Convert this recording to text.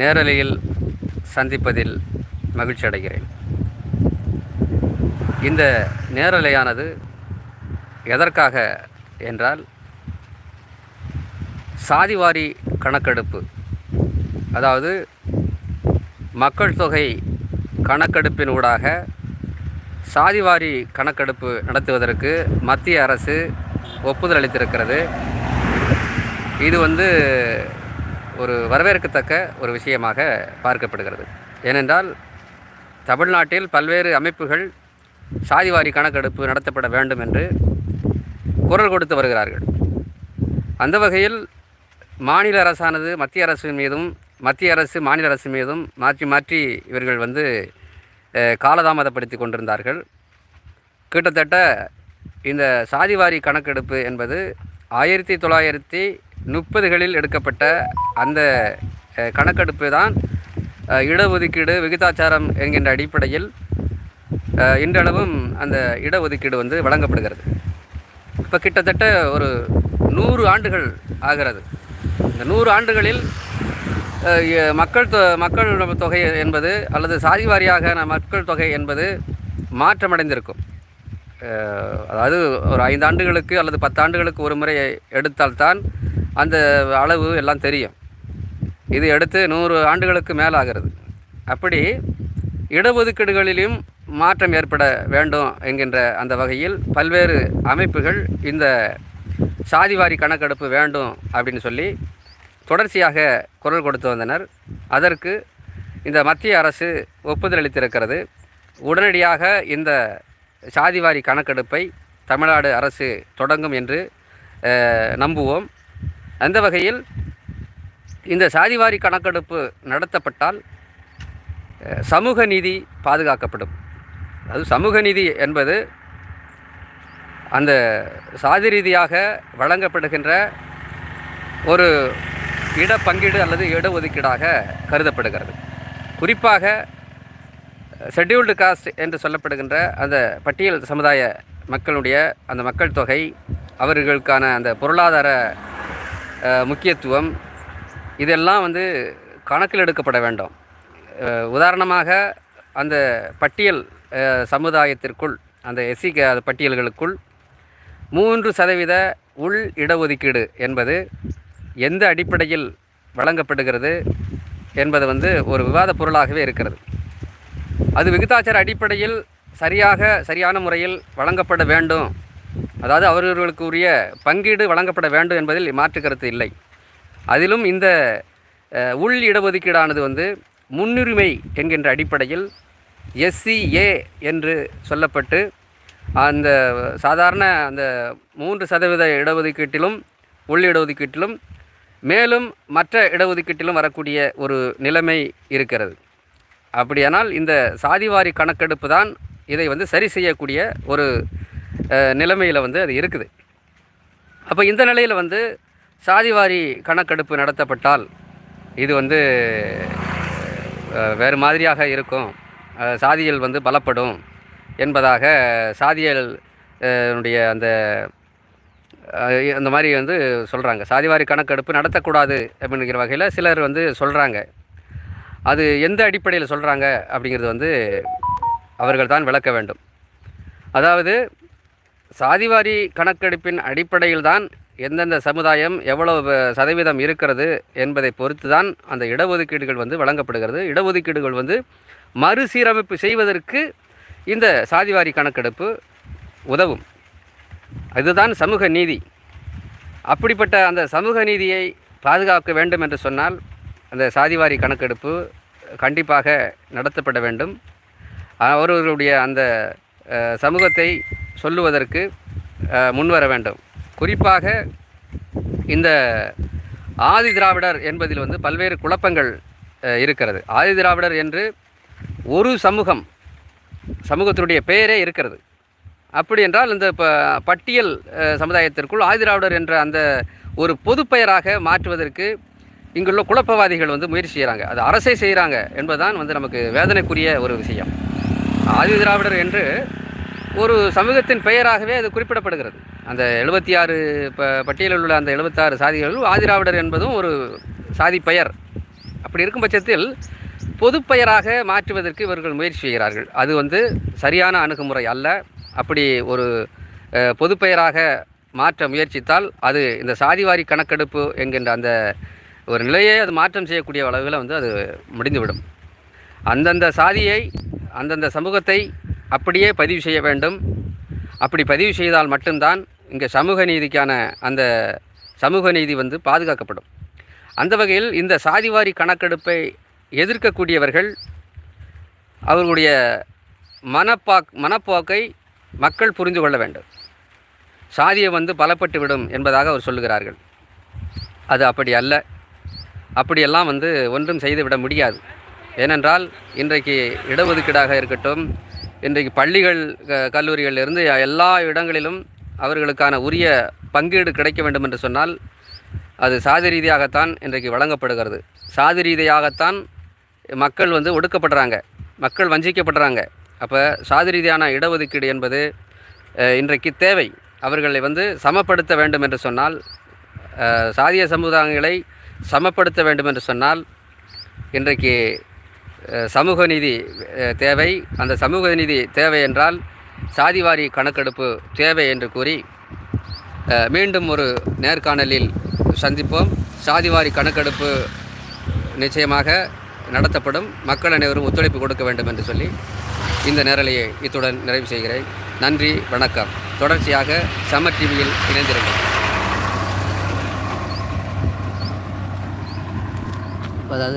நேரலையில் சந்திப்பதில் மகிழ்ச்சி அடைகிறேன் இந்த நேரலையானது எதற்காக என்றால் சாதிவாரி கணக்கெடுப்பு. அதாவது மக்கள் தொகை கணக்கெடுப்பின் ஊடாக சாதிவாரி கணக்கெடுப்பு நடத்துவதற்கு மத்திய அரசு ஒப்புதல் அளித்திருக்கிறது. இது வந்து ஒரு வரவேற்கத்தக்க ஒரு விஷயமாக பார்க்கப்படுகிறது. ஏனென்றால் தமிழ்நாட்டில் பல்வேறு அமைப்புகள் சாதிவாரி கணக்கெடுப்பு நடத்தப்பட வேண்டும் என்று குரல் கொடுத்து வருகிறார்கள். அந்த வகையில் மாநில அரசானது மத்திய அரசு மீதும் மத்திய அரசு மாநில அரசு மீதும் மாற்றி மாற்றி இவர்கள் வந்து காலதாமதப்படுத்தி கொண்டிருந்தார்கள். கிட்டத்தட்ட இந்த சாதிவாரி கணக்கெடுப்பு என்பது ஆயிரத்தி தொள்ளாயிரத்தி முப்பதுகளில் எடுக்கப்பட்ட அந்த கணக்கெடுப்பு தான் இடஒதுக்கீடு விகிதாச்சாரம் என்கின்ற அடிப்படையில் இன்றளவும் அந்த இடஒதுக்கீடு வந்து வழங்கப்படுகிறது. இப்போ கிட்டத்தட்ட ஒரு நூறு ஆண்டுகள் ஆகிறது. இந்த நூறு ஆண்டுகளில் மக்கள் தொ மக்கள் தொகை என்பது அல்லது சாதி வாரியாக மக்கள் தொகை என்பது மாற்றமடைந்திருக்கும். அதாவது ஒரு ஐந்து ஆண்டுகளுக்கு அல்லது பத்தாண்டுகளுக்கு ஒரு முறை எடுத்தால்தான் அந்த அளவு எல்லாம் தெரியும். இது எடுத்து நூறு ஆண்டுகளுக்கு மேலாகிறது. அப்படி இடஒதுக்கீடுகளிலும் மாற்றம் ஏற்பட வேண்டும் என்கின்ற அந்த வகையில் பல்வேறு அமைப்புகள் இந்த சாதிவாரி கணக்கெடுப்பு வேண்டும் அப்படின்னு சொல்லி தொடர்ச்சியாக குரல் கொடுத்து வந்தனர். அதற்கு இந்த மத்திய அரசு ஒப்புதல் அளித்திருக்கிறது. உடனடியாக இந்த சாதிவாரி கணக்கெடுப்பை தமிழ்நாடு அரசு தொடங்கும் என்று நம்புவோம். அந்த வகையில் இந்த சாதிவாரி கணக்கெடுப்பு நடத்தப்பட்டால் சமூக நீதி பாதுகாக்கப்படும். அது சமூக நீதி என்பது அந்த சாதி ரீதியாக வழங்கப்படுகின்ற ஒரு இடப்பங்கீடு அல்லது இடஒதுக்கீடாக கருதப்படுகிறது. குறிப்பாக ஷெட்யூல்டு காஸ்ட் என்று சொல்லப்படுகின்ற அந்த பட்டியல் சமுதாய மக்களுடைய அந்த மக்கள் தொகை அவர்களுக்கான அந்த பொருளாதார முக்கியத்துவம். இதெல்லாம் வந்து கணக்கில் எடுக்கப்பட வேண்டும். உதாரணமாக அந்த பட்டியல் சமுதாயத்திற்குள் அந்த எஸ்சி பட்டியல்களுக்குள் மூன்று சதவீத உள் இடஒதுக்கீடு என்பது எந்த அடிப்படையில் வழங்கப்படுகிறது என்பது வந்து ஒரு விவாத பொருளாகவே இருக்கிறது. அது விகிதாச்சார அடிப்படையில் சரியாக சரியான முறையில் வழங்கப்பட வேண்டும் அதாவது அவர்களுக்கு உரிய பங்கீடு வழங்கப்பட வேண்டும் என்பதில் மாற்று கருத்து இல்லை. அதிலும் இந்த உள் இடஒதுக்கீடானது வந்து முன்னுரிமை என்கின்ற அடிப்படையில் எஸ்சிஏ என்று சொல்லப்பட்டு அந்த சாதாரண அந்த மூன்று சதவீத இடஒதுக்கீட்டிலும் உள் இடஒதுக்கீட்டிலும் மேலும் மற்ற இடஒதுக்கீட்டிலும் வரக்கூடிய ஒரு நிலைமை இருக்கிறது. அப்படியானால் இந்த சாதிவாரி கணக்கெடுப்பு தான் இதை வந்து சரி செய்யக்கூடிய ஒரு நிலைமையில் வந்து அது இருக்குது. அப்போ இந்த நிலையில் வந்து சாதிவாரி கணக்கெடுப்பு நடத்தப்பட்டால் இது வந்து வேறு மாதிரியாக இருக்கும். சாதியல் வந்து பலப்படும் என்பதாக சாதியல் அந்த அந்த மாதிரி வந்து சொல்கிறாங்க சாதிவாரி கணக்கெடுப்பு நடத்தக்கூடாது அப்படிங்கிற வகையில் சிலர் வந்து சொல்கிறாங்க அது எந்த அடிப்படையில் சொல்கிறாங்க அப்படிங்கிறது வந்து அவர்கள் தான் விளக்க வேண்டும். அதாவது சாதிவாரி கணக்கெடுப்பின் அடிப்படையில் தான் எந்தெந்த சமுதாயம் எவ்வளவு சதவீதம் இருக்கிறது என்பதை பொறுத்து தான் அந்த இடஒதுக்கீடுகள் வந்து வழங்கப்படுகிறது. இடஒதுக்கீடுகள் வந்து மறுசீரமைப்பு செய்வதற்கு இந்த சாதிவாரி கணக்கெடுப்பு உதவும். அதுதான் சமூக நீதி. அப்படிப்பட்ட அந்த சமூக நீதியை பாதுகாக்க வேண்டும் என்று சொன்னால் அந்த சாதிவாரி கணக்கெடுப்பு கண்டிப்பாக நடத்தப்பட வேண்டும். அவர்களுடைய அந்த சமூகத்தை சொல்லுவதற்கு முன்வர வேண்டும். குறிப்பாக இந்த ஆதி திராவிடர் என்பதில் வந்து பல்வேறு குழப்பங்கள் இருக்கிறது. ஆதி திராவிடர் என்று ஒரு சமூகம் சமூகத்தினுடைய பெயரே இருக்கிறது. அப்படி என்றால் இந்த ப பட்டியல் சமுதாயத்திற்குள் சமுதாயத்திற்குள் ஆதிராவிடர் என்ற அந்த ஒரு பொதுப்பெயராக மாற்றுவதற்கு இங்குள்ள குழப்பவாதிகள் வந்து முயற்சி செய்கிறாங்க அது அரசே செய்கிறாங்க என்பதுதான் வந்து நமக்கு வேதனைக்குரிய ஒரு விஷயம். ஆதி திராவிடர் என்று ஒரு சமூகத்தின் பெயராகவே அது குறிப்பிடப்படுகிறது. அந்த எழுபத்தி ஆறு ப பட்டியலில் உள்ள அந்த எழுபத்தாறு சாதிகளில் ஆதிராவிடர் என்பதும் ஒரு சாதி பெயர். அப்படி இருக்கும் பட்சத்தில் பொதுப்பெயராக மாற்றுவதற்கு இவர்கள் முயற்சி செய்கிறார்கள். அது வந்து சரியான அணுகுமுறை அல்ல. அப்படி ஒரு பொதுப்பெயராக மாற்ற முயற்சித்தால் அது இந்த சாதிவாரி கணக்கெடுப்பு என்கின்ற அந்த ஒரு நிலையை அது மாற்றம் செய்யக்கூடிய அளவில் வந்து அது முடிந்துவிடும். அந்தந்த சாதியை அந்தந்த சமூகத்தை அப்படியே பதிவு செய்ய வேண்டும். அப்படி பதிவு செய்தால் மட்டும்தான் இங்கே சமூக நீதிக்கான அந்த சமூக நீதி வந்து பாதுகாக்கப்படும். அந்த வகையில் இந்த சாதிவாரி கணக்கெடுப்பை எதிர்க்கக்கூடியவர்கள் அவர்களுடைய மனப்பாக் மனப்போக்கை மக்கள் புரிந்து கொள்ள வேண்டும். சாதியை வந்து பலப்பட்டு விடும் என்பதாக அவர் சொல்லுகிறார்கள். அது அப்படி அல்ல. அப்படியெல்லாம் வந்து ஒன்றும் செய்துவிட முடியாது. ஏனென்றால் இன்றைக்கு இடஒதுக்கீடாக இருக்கட்டும் இன்றைக்கு பள்ளிகள் க- கல்லூரிகளிலிருந்து எல்லா இடங்களிலும் அவர்களுக்கான உரிய பங்கீடு கிடைக்க வேண்டும் என்று சொன்னால் அது சாதி ரீதியாகத்தான் இன்றைக்கு வழங்கப்படுகிறது. சாதி ரீதியாகத்தான் மக்கள் வந்து ஒடுக்கப்படுறாங்க. மக்கள் வஞ்சிக்கப்படுறாங்க. அப்போ சாதி ரீதியான இடஒதுக்கீடு என்பது இன்றைக்கு தேவை. அவர்களை வந்து சமப்படுத்த வேண்டும் என்று சொன்னால் சாதிய சமுதாயங்களை சமப்படுத்த வேண்டும் என்று சொன்னால் இன்றைக்கு சமூக நீதி தேவை. அந்த சமூக நீதி தேவை என்றால் சாதிவாரி கணக்கெடுப்பு தேவை என்று கூறி மீண்டும் ஒரு நேர்காணலில் சந்திப்போம். சாதிவாரி கணக்கெடுப்பு நிச்சயமாக நடத்தப்படும். மக்கள் அனைவரும் ஒத்துழைப்பு கொடுக்க வேண்டும் என்று சொல்லி இந்த நேரலையை இத்துடன் நிறைவு செய்கிறேன். நன்றி வணக்கம். தொடர்ச்சியாக சமர் டிவியில் இணைந்திருங்கள். அதாவது